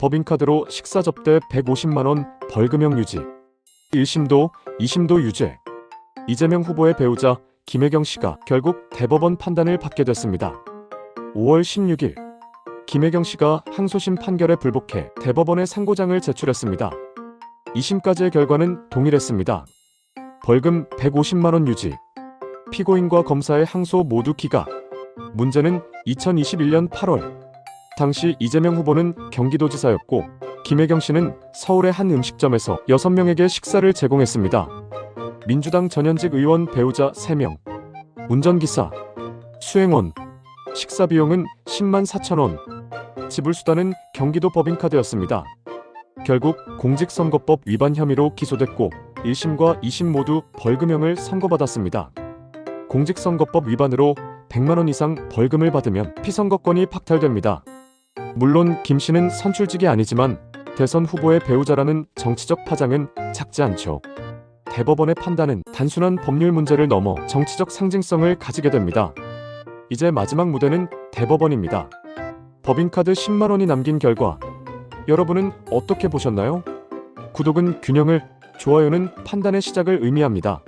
법인카드로 식사 접대 150만원 벌금형 유지. 1심도, 2심도 유죄. 이재명 후보의 배우자 김혜경 씨가 결국 대법원 판단을 받게 됐습니다. 5월 16일 김혜경 씨가 항소심 판결에 불복해 대법원에 상고장을 제출했습니다. 2심까지의 결과는 동일했습니다. 벌금 150만 원 유지. 피고인과 검사의 항소 모두 기각. 문제는 2021년 8월. 당시 이재명 후보는 경기도지사였고 김혜경 씨는 서울의 한 음식점에서 6명에게 식사를 제공했습니다. 민주당 전현직 의원 배우자 3명. 운전기사. 수행원. 식사 비용은 10만 4천 원. 지불 수단은 경기도 법인카드였습니다. 결국 공직선거법 위반 혐의로 기소됐고 1심과 2심 모두 벌금형을 선고받았습니다. 공직선거법 위반으로 100만 원 이상 벌금을 받으면 피선거권이 박탈됩니다. 물론 김 씨는 선출직이 아니지만 대선 후보의 배우자라는 정치적 파장은 작지 않죠. 대법원의 판단은 단순한 법률 문제를 넘어 정치적 상징성을 가지게 됩니다. 이제 마지막 무대는 대법원입니다. 법인카드 10만 원이 남긴 결과 여러분은 어떻게 보셨나요? 구독은 균형을, 좋아요는 판단의 시작을 의미합니다.